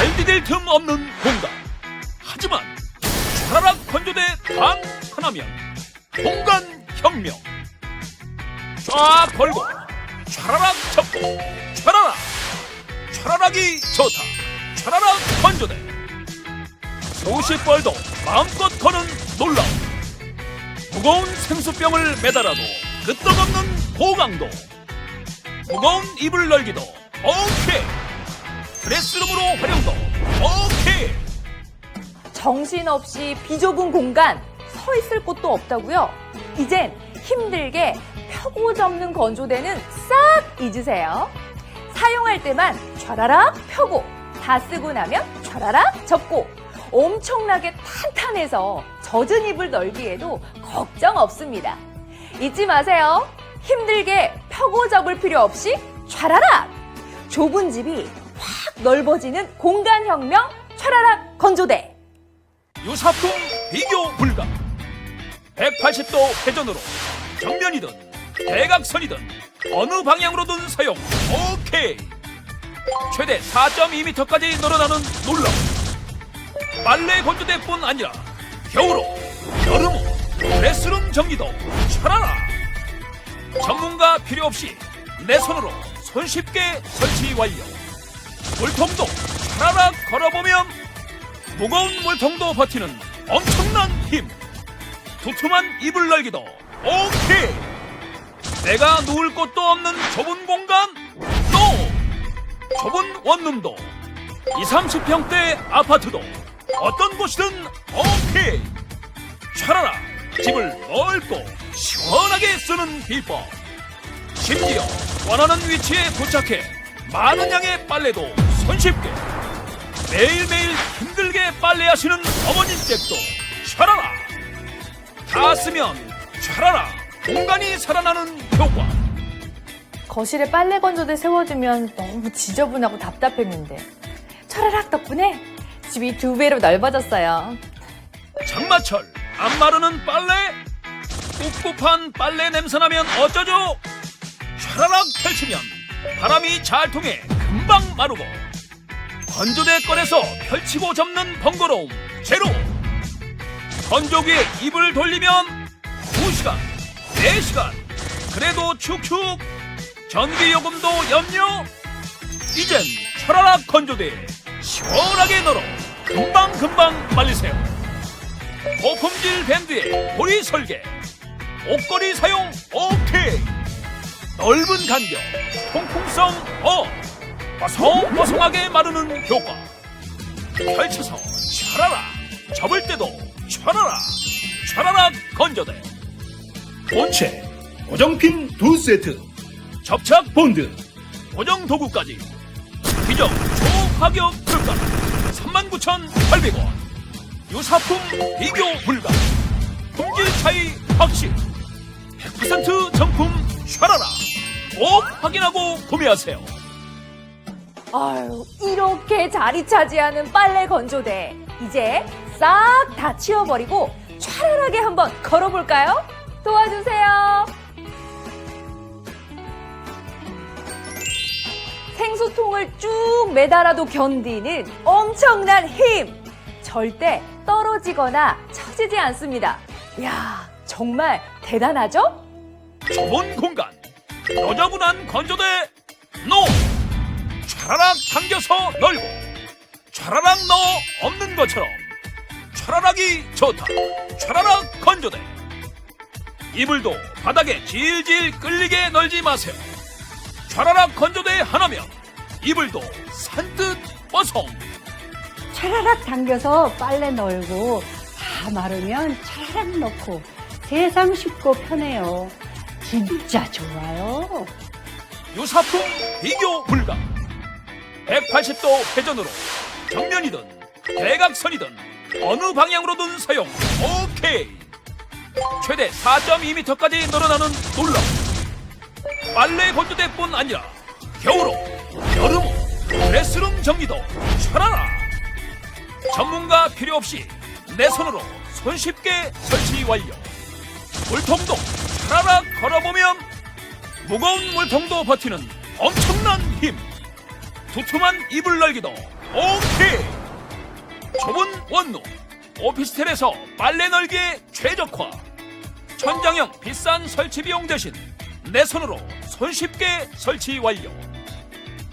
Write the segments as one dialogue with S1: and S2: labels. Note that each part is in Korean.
S1: 발 디딜 틈 없는 공간. 하지만 촤라락 건조대 단 하나면 공간 혁명. 쫙 벌고 촤라락 접고 촤라락 촤라락이 좋다. 촤라락 건조대. 수십 벌도 마음껏 거는 놀라움. 무거운 생수병을 매달아도 끄떡없는 고강도. 무거운 이불 넓기도 오케이. 드레스룸으로 활용도 오케이.
S2: 정신없이 비좁은 공간 서 있을 곳도 없다고요? 이젠 힘들게 펴고 접는 건조대는 싹 잊으세요. 사용할 때만 촤라락 펴고 다 쓰고 나면 촤라락 접고 엄청나게 탄탄해서 젖은 이불 널기에도 걱정 없습니다. 잊지 마세요. 힘들게 펴고 접을 필요 없이 촤라락! 좁은 집이 확 넓어지는 공간혁명 촤라락 건조대!
S1: 유사품 비교 불가. 180도 회전으로 정면이든 대각선이든 어느 방향으로든 사용 오케이. 최대 4.2m까지 늘어나는 놀라움. 빨래 건조대뿐 아니라 겨울옷 여름옷 드레스룸 정리도 촤라라 전문가 필요 없이 내 손으로 손쉽게 설치 완료 물통도 촤라락 걸어보면 무거운 물통도 버티는 엄청난 힘. 두툼한 이불 날기도 오케이. 내가 누울 곳도 없는 좁은 공간 노. 좁은 원룸도 2, 30평대 아파트도 어떤 곳이든 오케이. 차라라 집을 넓고 시원하게 쓰는 비법. 심지어 원하는 위치에 도착해 많은 양의 빨래도 손쉽게 매일매일 힘들게 빨래하시는 어머님 댁도 촤라라. 다 쓰면 촤라라. 공간이 살아나는 효과.
S2: 거실에 빨래 건조대 세워두면 너무 지저분하고 답답했는데 촤라락 덕분에 집이 두 배로 넓어졌어요.
S1: 장마철 안 마르는 빨래? 꿉꿉한 빨래 냄새나면 어쩌죠? 촤라락 펼치면 바람이 잘 통해 금방 마르고 건조대 꺼내서 펼치고 접는 번거로움 제로. 건조기에 입을 돌리면 2시간 4시간. 그래도 축축. 전기요금도 염려. 이젠 촤라락 건조대에 시원하게 널어 금방금방 말리세요. 고품질 밴드에 보리 설계 옷걸이 사용 오케이. 넓은 간격 통풍성 어 뽀송뽀송하게 마르는 효과. 펼쳐서 촤라라. 접을 때도 촤라라. 촤라라 건조대. 본체 고정핀 두 세트. 접착 본드. 고정 도구까지. 비정 초가격 특가. 39,800원. 유사품 비교 불가. 품질 차이 확실. 100% 정품 촤라라. 꼭 확인하고 구매하세요
S2: 아유, 이렇게 자리 차지하는 빨래 건조대. 이제 싹 다 치워버리고 촤라하게 한번 걸어볼까요? 도와주세요. 생수통을 쭉 매달아도 견디는 엄청난 힘! 절대 떨어지거나 처지지 않습니다. 이야, 정말 대단하죠?
S1: 좁은 공간 너저분한 건조대 노 촤라락 당겨서 널고 촤라락 넣어 없는 것처럼 촤라락이 좋다. 촤라락 건조대. 이불도 바닥에 질질 끌리게 널지 마세요. 촤라락 건조대 하나면 이불도 산뜻 뽀송.
S3: 차라락 당겨서 빨래 널고 다 마르면 차라락 넣고 세상 쉽고 편해요. 진짜 좋아요.
S1: 유사품 비교 불가 180도 회전으로 정면이든 대각선이든 어느 방향으로든 사용. 오케이. 최대 4.2m까지 늘어나는 놀라움 빨래 건조대뿐 아니라 겨울옷 여름옷 드레스룸 정리도 촤라라. 전문가 필요 없이 내 손으로 손쉽게 설치 완료. 물통도 촤라락 걸어보면 무거운 물통도 버티는 엄청난 힘 두툼한 이불 날기도 오케이 좁은 원룸 오피스텔에서 빨래 널기에 최적화 천장형 비싼 설치 비용 대신 내 손으로 손쉽게 설치 완료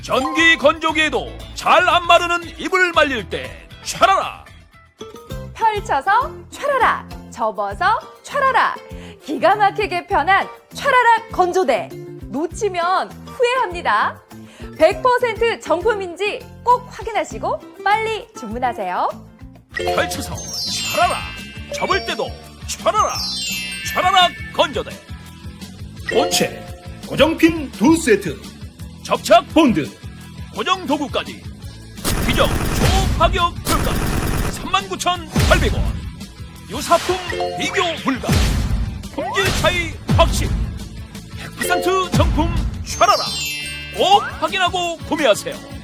S1: 전기 건조기에도 잘 안 마르는 이불 말릴 때 촤라라
S2: 펼쳐서 촤라라, 접어서 촤라라. 기가 막히게 편한 촤라라 건조대. 놓치면 후회합니다. 100% 정품인지 꼭 확인하시고 빨리 주문하세요.
S1: 펼쳐서 촤라라. 접을 때도 촤라라. 촤라라 건조대. 본체 고정핀 두 세트 접착 본드. 고정 도구까지. 비정 초가격 불가. 39,800원. 유사품 비교 불가. 품질 차이 확실. 100% 정품 촤라라 꼭 확인하고 구매하세요